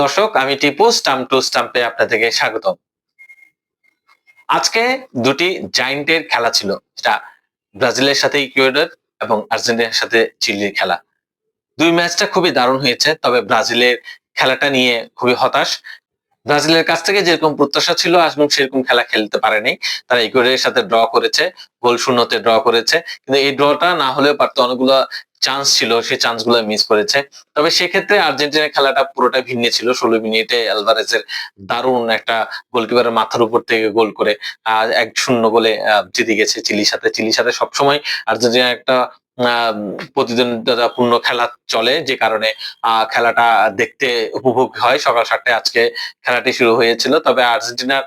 দর্শক, আমি Tipu, stump two স্টাম্পে আপনাদেরকে স্বাগতম। আজকে দুটি জায়েন্টের খেলা ছিল, যেটা ব্রাজিলের সাথে ইকুয়েডর এবং আর্জেন্টিনার সাথে চিলির খেলা। দুই ম্যাচটা খুবই দারুণ হয়েছে, তবে ব্রাজিলের খেলাটা নিয়ে খুবই হতাশ। ব্রাজিলের কাছ থেকে যেরকম প্রত্যাশা ছিল এবং সেরকম খেলা খেলতে পারেনি। তারা ইকুয়েডরের সাথে ড্র করেছে, গোল শূন্যতে ড্র করেছে। কিন্তু এই ড্রটা না হলেও পারতো অনেকগুলো চান্স ছিল সেই চান্সগুলো মিস করেছে। তবে সেক্ষেত্রে আর্জেন্টিনার খেলাটা পুরোটা ভিন্ন ছিল। ষোলো মিনিটে অ্যালভারেজের দারুণ একটা গোলকিপারের মাথার উপর থেকে গোল করে আহ, এক শূন্য গোলে জিতে গেছে চিলির সাথে। চিলির সাথে সবসময় আর্জেন্টিনা একটা প্রতিদ্বন্দ্বিতাপূর্ণ খেলা চলে যে কারণে খেলাটা দেখতে উপভোগ হয়। সকাল সাতটায় আজকে খেলাটি শুরু হয়েছিল। তবে আর্জেন্টিনার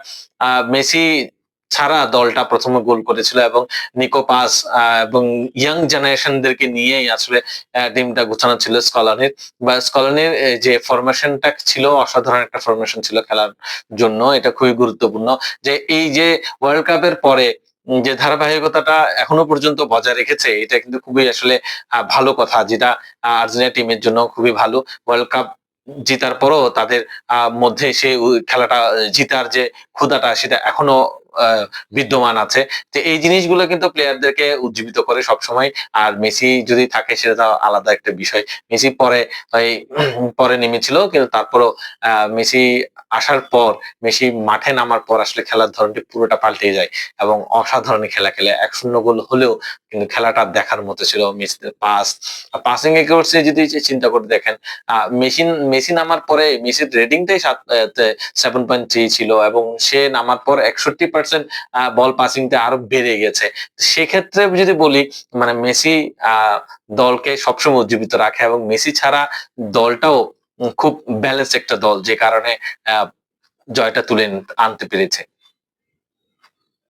মেসি ছাড়া দলটা প্রথমে গোল করেছিল এবং নিকো পাস এবং ইয়াং জেনারেশনদেরকে নিয়েই আসলে টিমটা গোছানো ছিল স্কলানির বা স্কলানির যে ফরমেশনটা ছিল অসাধারণ একটা ফরমেশন ছিল খেলার জন্য, এটা খুবই গুরুত্বপূর্ণ। যে এই যে ওয়ার্ল্ড কাপের পরে যে ধারাবাহিকতাটা এখনও পর্যন্ত বজায় রেখেছে, এটা কিন্তু খুবই আসলে ভালো কথা, যেটা আর্জেন্টিনা টিমের জন্য খুবই ভালো। ওয়ার্ল্ড কাপ জিতার পরও তাদের মধ্যে উ- খেলাটা জিতার যে ক্ষুধাটা, সেটা এখনও বিদ্যমান আছে। তো এই জিনিসগুলো কিন্তু প্লেয়ারদেরকে উজ্জীবিত করে সবসময়। আর মেসি যদি থাকে, সেটা আলাদা একটা বিষয়। মেসি পরে পরে নেমেছিল, কিন্তু তারপরও মেসি আসার পর, মেসি মাঠে নামার পর আসলে খেলার ধরনটি পুরোটা পাল্টে যায়। এবং অসাধারণ খেলা খেলে। এক শূন্য গোল হলেও কিন্তু খেলাটা দেখার মতো ছিল মেসিদের পাস পাসিং একুরেসি যদি চিন্তা করে দেখেন মেসি মেসি নামার পরে, মেসির রেটিংটাই সাত সেভেন পয়েন্ট থ্রি ছিল। এবং সে নামার পর একষট্টি পার্সেন্ট বল পাসিংটা আরও বেড়ে গেছে। সেক্ষেত্রে যদি বলি মানে মেসি দলকে সবসময় উজ্জীবিত রাখে এবং মেসি ছাড়া দলটাও খুব ব্যালেন্স একটা দল, যে কারণে জয়টা তুলে আনতে পেরেছে।